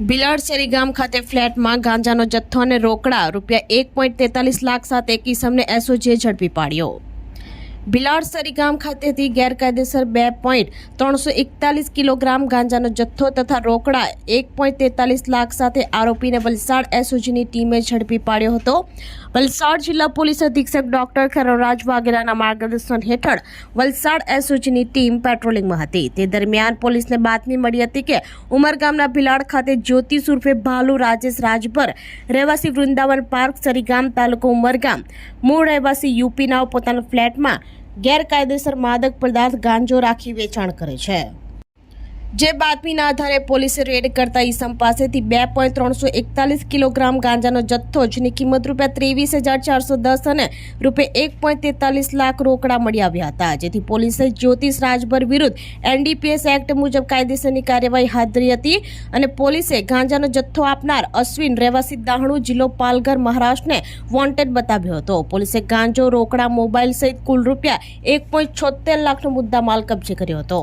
બિલાડશેરી ગામ ખાતે ફ્લેટમાં ગાંજાનો જથ્થો અને રોકડા રૂપિયા એક પોઈન્ટ તેતાલીસ લાખ સાથે કિસમને એસઓજીએ ઝડપી પાડ્યો. બિલાડસરી ગામ ખાતેથી ગેરકાયદેસર બે પોઈન્ટ ત્રણસો એકતાલીસ કિલોગ્રામ ગાંજાનો જથ્થો તથા રોકડા એક પોઈન્ટ તેતાલીસ લાખ સાથે આરોપીને વલસાડ એસઓજીની ટીમે ઝડપી પાડ્યો હતો. વલસાડ જિલ્લા પોલીસ અધિક્ષક ડોક્ટર ખરણરાજ વાઘેલાના માર્ગદર્શન હેઠળ વલસાડ એસઓજીની ટીમ પેટ્રોલિંગમાં હતી. તે દરમિયાન પોલીસને બાતમી મળી હતી કે ઉમરગામના ભિલાડ ખાતે જ્યોતિ સુરફે ભાલુ રાજેશ રાજભર રહેવાસી વૃંદાવન પાર્ક સરીગામ તાલુકો ઉમરગામ. મૂળ રહેવાસી યુપીનાઓ પોતાના ફ્લેટમાં ગેરકાયદેસર માદક પદાર્થ ગાંજો રાખી વેચાણ કરે છે. જે બાતમીના આધારે પોલીસે રેડ કરતા ઈસમ પાસેથી બે પોઈન્ટ ત્રણસો એકતાલીસ કિલોગ્રામ ગાંજાનો જથ્થો, જેની કિંમત રૂપિયા ત્રેવીસ હજાર ચારસો દસ અને રૂપિયા એક પોઈન્ટ તેતાલીસ લાખ રોકડા મળી આવ્યા હતા. જેથી પોલીસે જ્યોતિષ રાજભર વિરુદ્ધ એનડીપીએસ એક્ટ મુજબ કાયદેસરની કાર્યવાહી હાથ ધરી હતી અને પોલીસે ગાંજાનો જથ્થો આપનાર અશ્વિન રહેવાસી દાહણુ જિલ્લો પાલઘર, મહારાષ્ટ્રને વોન્ટેડ બતાવ્યો હતો. પોલીસે ગાંજો, રોકડા, મોબાઈલ સહિત કુલ રૂપિયા એક પોઈન્ટ છોતેર લાખનો મુદ્દા માલ કબજે કર્યો હતો.